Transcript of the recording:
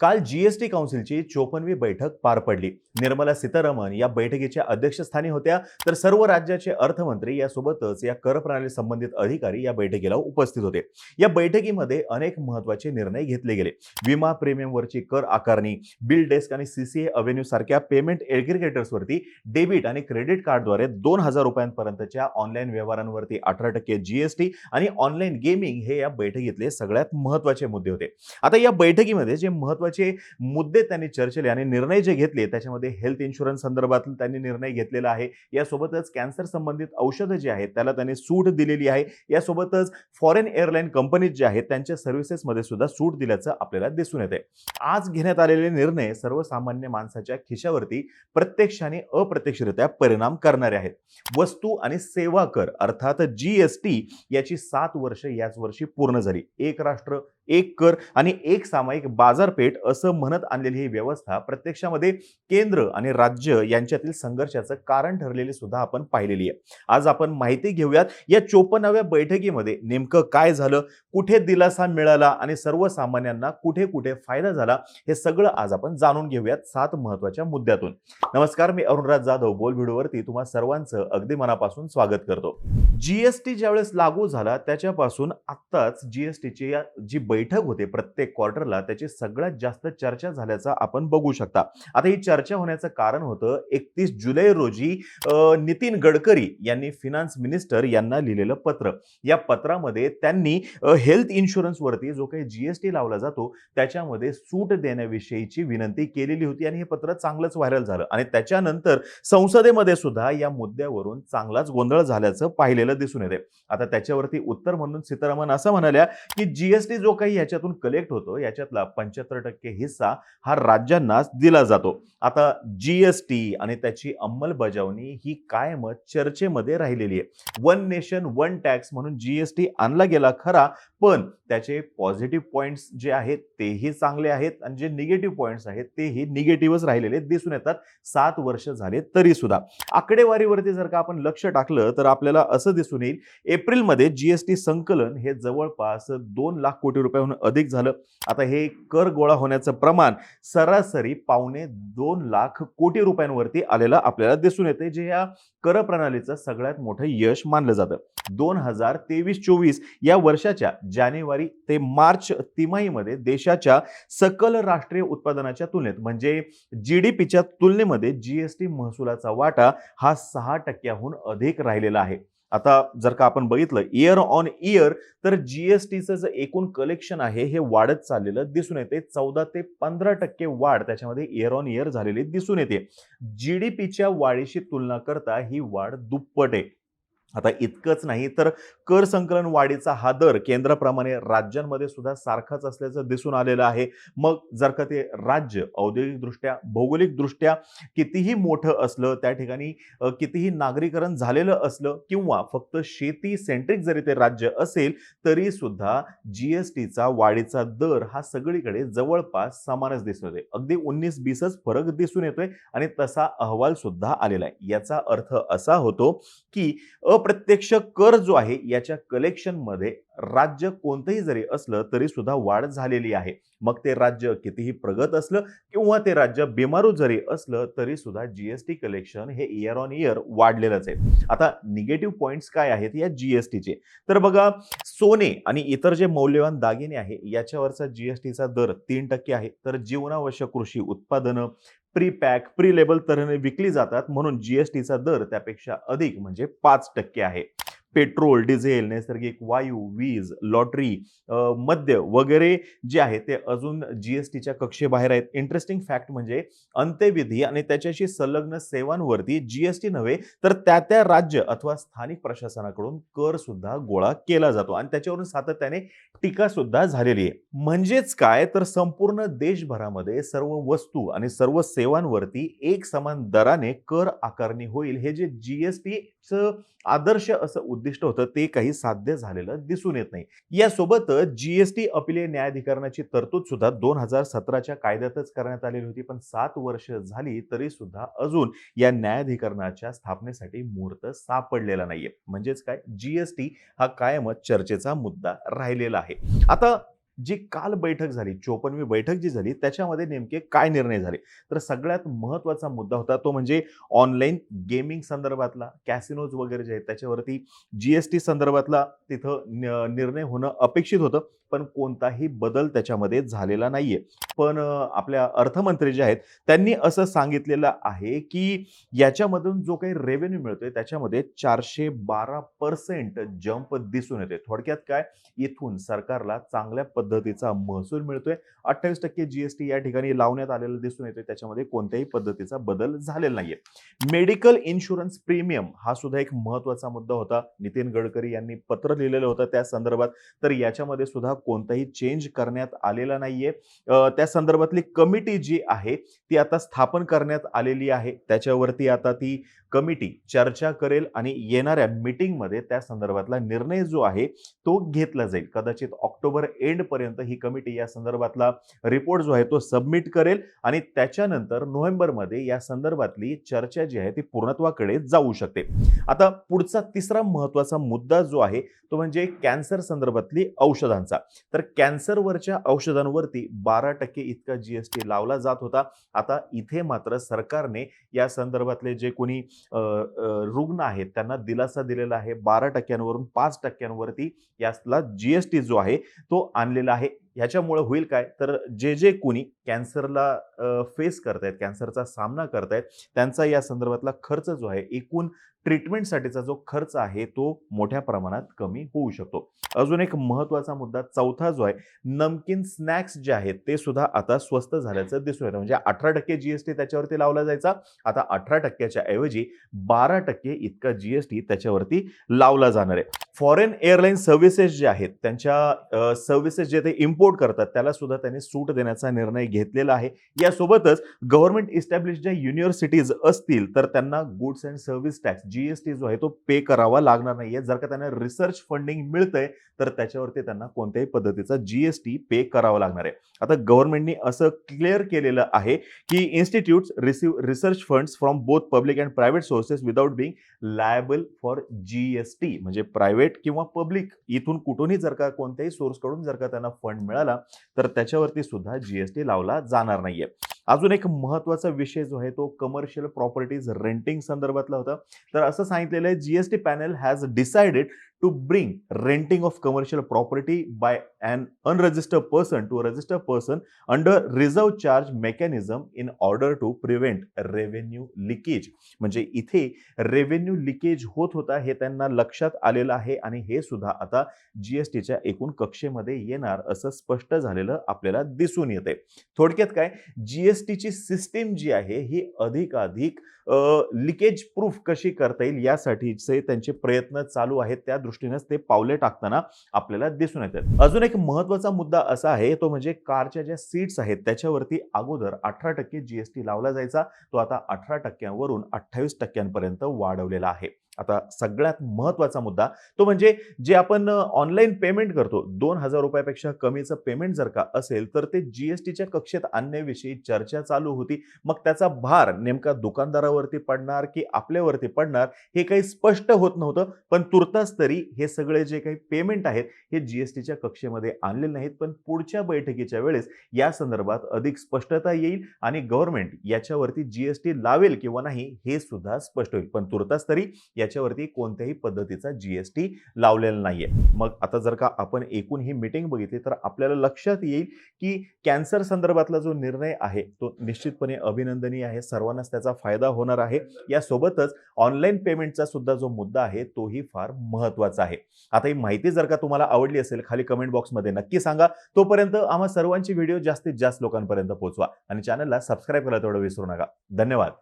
काल जीएसटी काउन्सिलची चोपनवी बैठक पार पडली. निर्मला सीतारामन या बैठकीच्या अध्यक्षस्थानी होत्या. तर सर्व राज्याचे अर्थमंत्री यासोबतच या कर प्रणाली संबंधित अधिकारी या बैठकीला उपस्थित होते. या बैठकीमध्ये अनेक महत्त्वाचे निर्णय घेतले गेले. विमा प्रीमियमवरची कर आकारणी बिल डेस्क आणि सीसीए अव्हेन्यू सारख्या पेमेंट एग्रिगेटर्सवरती डेबिट आणि क्रेडिट कार्डद्वारे दोन हजार रुपयांपर्यंतच्या ऑनलाईन व्यवहारांवरती अठरा टक्के जीएसटी आणि ऑनलाईन गेमिंग हे या बैठकीतले सगळ्यात महत्त्वाचे मुद्दे होते. आता या बैठकीमध्ये जे महत्त्वाचे मुद्दे त्यांनी चर्चेले आणि निर्णय जे घेतले त्याच्यामध्ये हेल्थ इन्शुरन्स संदर्भात त्यांनी निर्णय घेतलेला आहे. यासोबतच कॅन्सर संबंधित औषधं जी आहेत त्याला त्यांनी सूट दिलेली आहे. यासोबतच फॉरेन एअरलाईन कंपनीज जे आहेत त्यांच्या सर्व्हिसेसमध्ये सुद्धा सूट दिल्याचं आपल्याला दिसून येते आज घेण्यात आलेले निर्णय सर्वसामान्य माणसाच्या खिशावरती प्रत्यक्ष आणि अप्रत्यक्षरित्या परिणाम करणारे आहेत. वस्तू आणि सेवा कर अर्थात जीएसटी याची सात वर्ष याच वर्षी पूर्ण झाली. एक राष्ट्र एक कर आणि एक सामायिक बाजारपेठ असं म्हणत आणलेली ही व्यवस्था प्रत्यक्षामध्ये केंद्र आणि राज्य यांच्यातील संघर्षाचं कारण ठरलेली सुद्धा आपण पाहिलेली आहे. आज आपण माहिती घेऊयात या चोपन्नाव्या बैठकीमध्ये नेमकं काय झालं कुठे दिलासा मिळाला आणि सर्वसामान्यांना कुठे कुठे फायदा झाला हे सगळं आज आपण जाणून घेऊयात सात महत्त्वाच्या मुद्द्यातून. नमस्कार मी अरुणराज जाधव बोल व्हिडिओवरती तुम्हा सर्वांचं अगदी मनापासून स्वागत करतो. जीएसटी ज्यावेळेस लागू झाला त्याच्यापासून आत्ताच जीएसटीची जी बैठक बैठक होते प्रत्येक क्वार्टरला त्याची सगळ्यात जास्त चर्चा झाल्याचं आपण बघू शकता. आता ही चर्चा होण्याचं कारण होतं एकतीस जुलै रोजी नितीन गडकरी यांनी फिनान्स मिनिस्टर यांना लिहिलेलं पत्र. या पत्रामध्ये त्यांनी हेल्थ इन्शुरन्सवरती जो काही जीएसटी लावला जातो त्याच्यामध्ये सूट देण्याविषयीची विनंती केलेली होती आणि हे पत्र चांगलंच व्हायरल झालं. आणि त्याच्यानंतर संसदेमध्ये सुद्धा या मुद्द्यावरून चांगलाच गोंधळ झाल्याचं पाहिलेलं दिसून येते. आता त्याच्यावरती उत्तर म्हणून सीतारामन असं म्हणाल्या की जीएसटी जो काही याच्यातून कलेक्ट होतो याच्यातला पंच्याहत्तर टक्के हिस्सा हा राज्यांनाच दिला जातो. आता जीएसटी आणि त्याची अंमलबजावणी ही कायम चर्चेमध्ये राहिलेली आहे. वन नेशन वन टॅक्स म्हणून जीएसटी आणला गेला खरा पण त्याचे पॉझिटिव्ह पॉईंट्स जे आहेत तेही चांगले आहेत आणि जे निगेटिव्ह पॉईंट्स आहेत तेही निगेटिव्हच राहिलेले दिसून येतात. सात वर्ष झाले तरी सुद्धा आकडेवारीवरती जर का आपण लक्ष टाकलं तर आपल्याला असं दिसून येईल एप्रिलमध्ये जीएसटी संकलन हे जवळपास दोन लाख कोटी रुपये रुपयाहून अधिक झालं. आता हे कर गोळा होण्याचं प्रमाण सरासरी पावणे दोन लाख कोटी रुपयांवरती आलेलं आपल्याला दिसून येते जे या कर प्रणालीचं सगळ्यात मोठं यश मानलं जातं. दोन हजार तेवीस चोवीस या वर्षाच्या जानेवारी ते मार्च तिमाहीमध्ये देशाच्या सकल राष्ट्रीय उत्पादनाच्या तुलनेत म्हणजे जी डी पीच्या तुलनेमध्ये जीएसटी महसुलाचा वाटा हा सहा टक्क्याहून अधिक राहिलेला आहे. आता जर का आपण बघितलं इयर ऑन इयर तर जीएसटीचं जे एकूण कलेक्शन आहे हे वाढत चाललेलं दिसून येते. चौदा ते पंधरा टक्के वाढ त्याच्यामध्ये इयर ऑन इयर झालेली दिसून येते. जी डी पीच्या वाढीशी तुलना करता ही वाढ दुप्पट आहे. आता इतकंच नाही तर कर संकलन वाढीचा हा दर केंद्राप्रमाणे राज्यांमध्ये सुद्धा सारखाच असल्याचं दिसून आलेलं आहे. मग जर का ते राज्य औद्योगिकदृष्ट्या भौगोलिकदृष्ट्या कितीही मोठं असलं त्या ठिकाणी कितीही नागरीकरण झालेलं असलं किंवा फक्त शेती सेंट्रिक जरी ते राज्य असेल तरी सुद्धा टीचा वाढीचा दर हा सगळीकडे जवळपास समानच दिसून येतोय अगदी उन्नीस बीसच फरक दिसून येतोय आणि तसा अहवाल सुद्धा आलेला आहे. याचा अर्थ असा होतो की अप्रत्यक्ष कर जो आहे याच्या कलेक्शनमध्ये राज्य कोणतंही जरी असलं तरी सुद्धा वाढ झालेली आहे. मग ते राज्य कितीही प्रगत असलं किंवा ते राज्य बेमारू जरी असलं तरी सुद्धा जीएसटी कलेक्शन हे इयर ऑन इयर वाढलेलंच आहे. आता निगेटिव्ह पॉईंट्स काय आहेत या जीएसटीचे तर बघा सोने आणि इतर जे मौल्यवान दागिने आहे याच्यावरचा जीएसटीचा दर तीन टक्के आहे. तर जीवनावश्यक कृषी उत्पादनं प्री पॅक प्री लेबल तऱ्हेने विकली जातात म्हणून जीएसटीचा दर त्यापेक्षा अधिक म्हणजे पाच टक्के आहे. पेट्रोल डिझेल नैसर्गिक वायू वीज लॉटरी मद्य वगैरे जे आहे ते अजून जी एस टीच्या कक्षेबाहेर आहेत. इंटरेस्टिंग फॅक्ट म्हणजे अंत्यविधी आणि त्याच्याशी संलग्न सेवांवरती जीएसटी नव्हे तर त्या त्या राज्य अथवा स्थानिक प्रशासनाकडून कर सुद्धा गोळा केला जातो आणि त्याच्यावरून सातत्याने टीका सुद्धा झालेली आहे. म्हणजेच काय? तर संपूर्ण देशभरामध्ये सर्व वस्तू आणि सर्व सेवांवरती एक समान दराने कर आकारणी होईल. हे जे जीएसटीचं आदर्श असं उद्दिष्ट होतं ते काही साध्य झालेलं दिसून येत नाही. यासोबतच जीएसटी अपिले न्यायाधिकरणाची तरतूद सुद्धा दोन हजार सतराच्या कायद्यातच करण्यात आलेली होती पण सात वर्ष झाली तरी सुद्धा अजून या न्यायाधिकरणाच्या स्थापनेसाठी मुहूर्त सापडलेला नाहीये. म्हणजेच काय? जीएसटी हा कायमच चर्चेचा मुद्दा राहिलेला आहे. आता जी काल बैठक झाली चोपन्नवी बैठक जी झाली त्याच्यामध्ये नेमके काय निर्णय झाले? तर सगळ्यात महत्त्वाचा मुद्दा होता तो म्हणजे ऑनलाईन गेमिंग संदर्भातला कॅसिनोज वगैरे जे आहेत त्याच्यावरती जी एस टी संदर्भातला तिथं न- निर्णय होणं अपेक्षित होतं. पण कोणताही बदल त्याच्यामध्ये झालेला नाहीये. पण आपल्या अर्थमंत्री जे आहेत त्यांनी असं सांगितलेलं आहे की याच्यामधून जो काही रेव्हेन्यू मिळतोय त्याच्यामध्ये चारशे बारा पर्सेंट जंप दिसून येते थोडक्यात काय? इथून सरकारला चांगल्या पद्धतीचा महसूल मिळतोय. अठ्ठावीस टक्के जीएसटी या ठिकाणी लावण्यात आलेलं दिसून येतोय. त्याच्यामध्ये कोणत्याही पद्धतीचा बदल झालेला नाहीये. मेडिकल इन्शुरन्स प्रीमियम हा सुद्धा एक महत्त्वाचा मुद्दा होता. नितीन गडकरी यांनी पत्र लिहिलेलं होतं त्या संदर्भात. तर याच्यामध्ये सुद्धा कोणताही चेंज करण्यात आलेला नाहीये. त्या संदर्भातली कमिटी जी आहे ती आता स्थापन करण्यात आलेली आहे. त्याच्यावरती आता ती कमिटी चर्चा करेल आणि येणाऱ्या मीटिंगमध्ये त्या संदर्भातला निर्णय जो आहे तो घेतला जाईल. कदाचित ऑक्टोबर एंड पर्यंत ही कमिटी या संदर्भातला रिपोर्ट जो आहे तो सबमिट करेल आणि त्याच्यानंतर नोव्हेंबरमध्ये या संदर्भातली चर्चा जी आहे ती पूर्णत्वाकडे जाऊ शकते. आता पुढचा तिसरा महत्त्वाचा मुद्दा जो आहे तो म्हणजे कॅन्सर संदर्भातली औषधांचा. तर कॅन्सरवरच्या औषधांवरती बारा टक्के इतका जीएसटी लावला जात होता. आता इथे मात्र सरकारने या संदर्भातले जे कोणी रुग्ण आहेत त्यांना दिलासा दिलेला आहे. बारा टक्क्यांवरून पाच टक्क्यांवरती यातला जीएसटी जो आहे तो आणलेला आहे. ह्याच्यामुळे होईल काय? तर जे जे कोणी कॅन्सरला फेस करतायत कॅन्सरचा सामना करतायत त्यांचा या संदर्भातला खर्च जो आहे एकूण ट्रीटमेंटसाठीचा जो खर्च आहे तो मोठ्या प्रमाणात कमी होऊ शकतो. अजून एक महत्त्वाचा मुद्दा चौथा जो आहे नमकीन स्नॅक्स जे आहेत ते सुद्धा आता स्वस्त झाल्याचं दिसून येतं. म्हणजे अठरा टक्के जीएसटी त्याच्यावरती लावला जायचा आता अठरा टक्क्याच्या ऐवजी बारा टक्के इतका जीएसटी त्याच्यावरती लावला जाणार आहे. फॉरेन एअरलाईन सर्व्हिसेस जे आहेत त्यांच्या सर्व्हिसेस जे ते इम्पोर्ट करतात त्याला सुद्धा त्यांनी सूट देण्याचा निर्णय घेतलेला आहे. यासोबतच गव्हर्नमेंट इस्टॅब्लिश ज्या युनिव्हर्सिटीज असतील तर त्यांना goods and service tax GST जो आहे तो पे करावा लागणार नाहीये. जर का त्यांना रिसर्च फंडिंग मिळतंय तर त्याच्यावरती त्यांना कोणत्याही पद्धतीचा जीएसटी पे करावा लागणार आहे. आता गव्हर्नमेंटनी असं क्लिअर केलेलं आहे की institutes receive research funds from both public and private sources without being liable for GST म्हणजे प्रायव्हेट किंवा पब्लिक इथून कुठूनही जर का कोणत्याही सोर्सकडून जर का त्यांना फंड मिळाला तर त्याच्यावरती सुद्धा जीएसटी लावला जाणार नाहीये. अजून एक महत्त्वाचा विषय जो आहे तो कमर्शियल प्रॉपर्टीज रेंटिंग संदर्भातला होता. तर असं सांगितलेलं आहे GST panel has decided to bring renting of commercial property by un unregistered person to register person under reserve charge mechanism in order to prevent revenue leakage म्हणजे इथे रेव्हेन्यू लिकेज होत होता हे त्यांना लक्षात आलेलं आहे आणि हे सुद्धा आता जीएसटीच्या एकूण कक्षेमध्ये येणार असं स्पष्ट झालेलं आपल्याला दिसून येते थोडक्यात काय? जीएसटीची सिस्टीम जी आहे ही अधिकाधिक लिकेज प्रूफ कशी करता येईल यासाठीचे त्यांचे प्रयत्न चालू आहेत. त्या दृष्टीनेच ते पावले टाकताना आपल्याला दिसून येतात. अजून एक महत्त्वाचा मुद्दा असा आहे तो म्हणजे कारच्या ज्या सीट्स आहेत त्याच्यावरती अगोदर अठरा टक्के जीएसटी लावला जायचा तो आता अठरा टक्क्यांवरून अठ्ठावीस टक्क्यांपर्यंत वाढवलेला आहे. आता सगळ्यात महत्त्वाचा मुद्दा तो म्हणजे जे आपण ऑनलाईन पेमेंट करतो दोन हजार रुपयापेक्षा कमीचं पेमेंट जर का असेल तर ते जीएसटीच्या कक्षेत आणण्याविषयी चर्चा चालू होती. मग त्याचा भार नेमका दुकानदारावरती पडणार की आपल्यावरती पडणार हे काही स्पष्ट होत नव्हतं. पण तुर्तास तरी हे सगळे जे काही पेमेंट आहेत हे जीएसटीच्या कक्षेमध्ये आणले नाहीत. पण पुढच्या बैठकीच्या वेळेस या संदर्भात अधिक स्पष्टता येईल आणि गव्हर्नमेंट याच्यावरती जीएसटी लावेल किंवा नाही हे सुद्धा स्पष्ट होईल. पण तुर्तास तरी याच्यावरती कोणत्याही पद्धतीचा जीएसटी लावलेला नाहीये. मग आता जर का आपण एकूण ही मीटिंग बघितली तर आपल्याला लक्षात येईल की कॅन्सर संदर्भातला जो निर्णय आहे तो निश्चितपणे अभिनंदनीय आहे. सर्वांनाच त्याचा फायदा होणार आहे. यासोबतच ऑनलाईन पेमेंटचा सुद्धा जो मुद्दा आहे तोही फार महत्त्वाचा आहे. आता ही माहिती जर का तुम्हाला आवडली असेल खाली कमेंट बॉक्समध्ये नक्की सांगा. तोपर्यंत आम्हा सर्वांची व्हिडिओ जास्तीत जास्त लोकांपर्यंत पोहोचवा. आणि चॅनलला सबस्क्राईब करायला तेवढं विसरू नका. धन्यवाद.